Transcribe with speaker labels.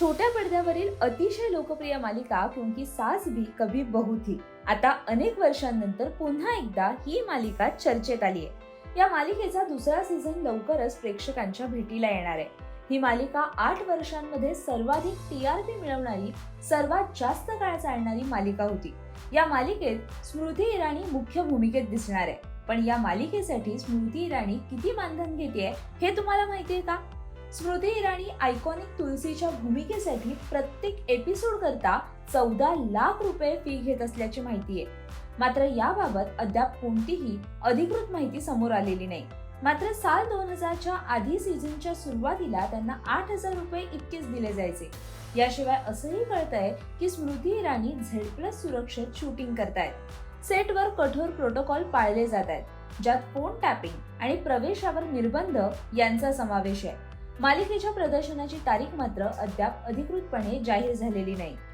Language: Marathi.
Speaker 1: छोट्या पडद्यावरील अतिशय लोकप्रिय मालिका क्योंकि सास भी कभी बहू थी. आता अनेक वर्षांनंतर पुन्हा एकदा ही मालिका चर्चेत आली आहे. या मालिकेचा दुसरा सीझन लवकरच प्रेक्षकांच्या भेटीला येणार आहे. ही मालिका आठ वर्षांमध्ये सर्वाधिक टी आर पी मिळवणारी सर्वात जास्त काळ चालणारी मालिका होती. या मालिकेत स्मृती इराणी मुख्य भूमिकेत दिसणार आहे. पण या मालिकेसाठी स्मृती इराणी किती मानधन घेते हे तुम्हाला माहितीये का? स्मृती इराणी आयकॉनिक तुलसीच्या भूमिकेसाठी प्रत्येक एपिसोड करता चौदा लाख रुपये फी घेत असल्याची माहिती आहे. मात्र याबाबत अद्याप कोणतीही अधिकृत माहिती समोर आलेली नाही. मात्र साल दोन हजारच्या आधी सीझनच्या सुरुवातीला त्यांना आठ हजार रुपये इतकेच दिले जायचे. याशिवाय असंही कळतंय की स्मृती इराणी झेड प्लस सुरक्षेत शूटिंग करतायत. सेटवर कठोर प्रोटोकॉल पाळले जात आहेत ज्यात फोन टॅपिंग आणि प्रवेशावर निर्बंध यांचा समावेश आहे. मालिकेच्या प्रदर्शनाची तारीख मात्र अद्याप अधिकृतपणे जाहीर झालेली नाही.